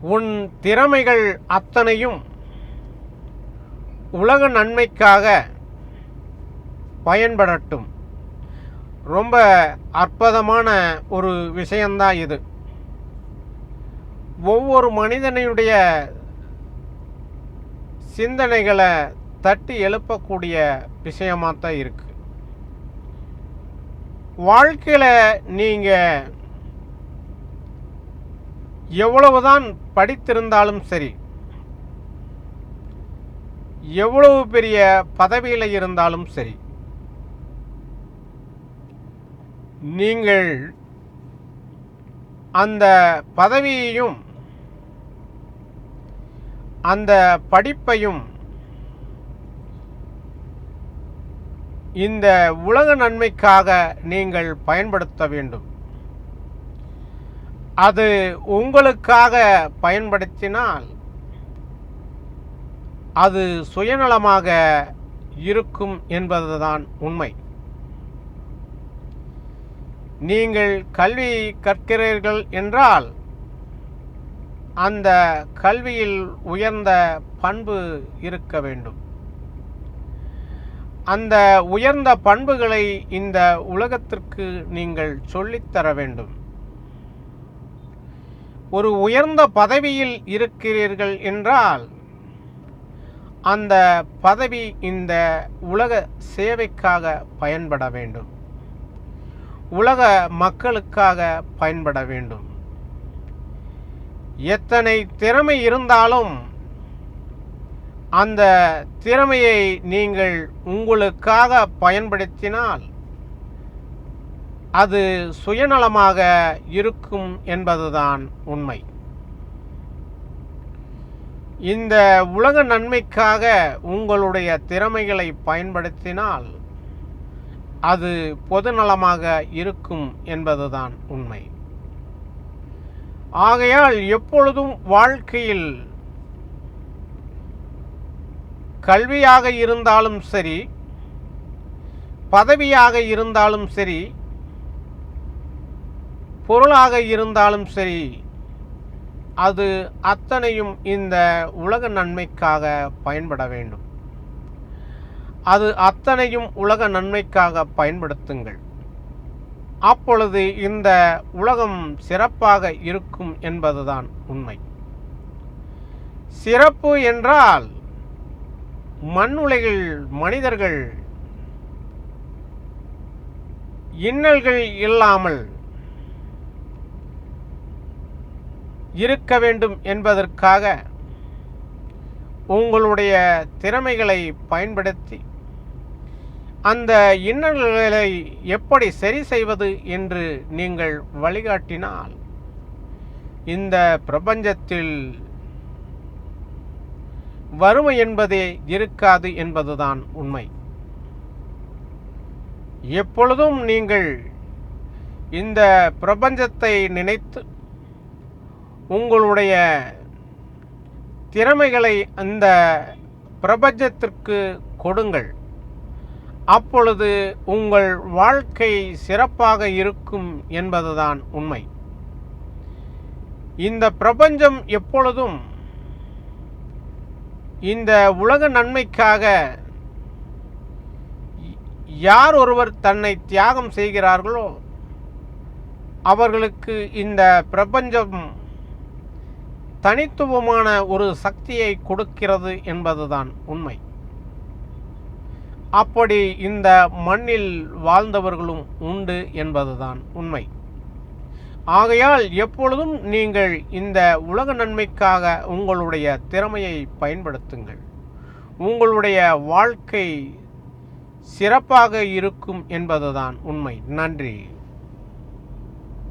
உன் திறமைகள் அத்தனையும் உலக நன்மைக்காக பயன்படட்டும். ரொம்ப அற்புதமான ஒரு விஷயந்தான் இது. ஒவ்வொரு மனிதனுடைய சிந்தனைகளை தட்டி எழுப்பக்கூடிய விஷயமாக தான் இருக்குது வாழ்க்கையில் நீங்கள் எவ்வளவுதான் படித்திருந்தாலும் சரி எவ்வளவு பெரிய பதவியில் இருந்தாலும் சரி நீங்கள் அந்த பதவியையும் அந்த படிப்பையும் இந்த உலக நன்மைக்காக நீங்கள் பயன்படுத்த வேண்டும். அது உங்களுக்காக பயன்படுத்தினால் அது சுயநலமாக இருக்கும் என்பதுதான் உண்மை. நீங்கள் கல்வி கற்கிறீர்கள் என்றால் அந்த கல்வியில் உயர்ந்த பண்பு இருக்க வேண்டும். அந்த உயர்ந்த பண்புகளை இந்த உலகத்திற்கு நீங்கள் சொல்லித்தர வேண்டும். ஒரு உயர்ந்த பதவியில் இருக்கிறீர்கள் என்றால் அந்த பதவி இந்த உலக சேவைக்காக பயன்பட வேண்டும். உலக மக்களுக்காக பயன்பட வேண்டும். எத்தனை திறமை இருந்தாலும் அந்த திறமையை நீங்கள் உங்களுக்காக பயன்படுத்தினால் அது சுயநலமாக இருக்கும் என்பதுதான் உண்மை. இந்த உலக நன்மைக்காக உங்களுடைய திறமைகளை பயன்படுத்தினால் அது பொதுநலமாக இருக்கும் என்பதுதான் உண்மை. ஆகையால் எப்பொழுதும் வாழ்க்கையில் கல்வியாக இருந்தாலும் சரி பதவியாக இருந்தாலும் சரி பொருளாக இருந்தாலும் சரி அது அத்தனையும் இந்த உலக நன்மைக்காக பயன்பட வேண்டும். அது அத்தனையும் உலக நன்மைக்காக பயன்படுத்துங்கள். அப்பொழுது இந்த உலகம் சிறப்பாக இருக்கும் என்பதுதான் உண்மை. சிறப்பு என்றால் மண் உலகில் மனிதர்கள் இன்னல்கள் இல்லாமல் இருக்க வேண்டும் என்பதற்காக உங்களுடைய திறமைகளை பயன்படுத்தி அந்த இன்னல்களை எப்படி சரி செய்வது என்று நீங்கள் வழிகாட்டினால் இந்த பிரபஞ்சத்தில் வறுமை என்பதே இருக்காது என்பதுதான் உண்மை. எப்பொழுதும் நீங்கள் இந்த பிரபஞ்சத்தை நினைத்து உங்களுடைய திறமைகளை அந்த பிரபஞ்சத்திற்கு கொடுங்கள். அப்பொழுது உங்கள் வாழ்க்கை சிறப்பாக இருக்கும் என்பதுதான் உண்மை. இந்த பிரபஞ்சம் எப்பொழுதும் இந்த உலக நன்மைக்காக யார் ஒருவர் தன்னை தியாகம் செய்கிறார்களோ அவர்களுக்கு இந்த பிரபஞ்சம் தனித்துவமான ஒரு சக்தியை கொடுக்கிறது என்பதுதான் உண்மை. அப்படி இந்த மண்ணில் வாழ்ந்தவர்களும் உண்டு என்பதுதான் உண்மை. ஆகையால் எப்பொழுதும் நீங்கள் இந்த உலக நன்மைக்காக உங்களுடைய திறமையை பயன்படுத்துங்கள். உங்களுடைய வாழ்க்கை சிறப்பாக இருக்கும் என்பதுதான் உண்மை. நன்றி.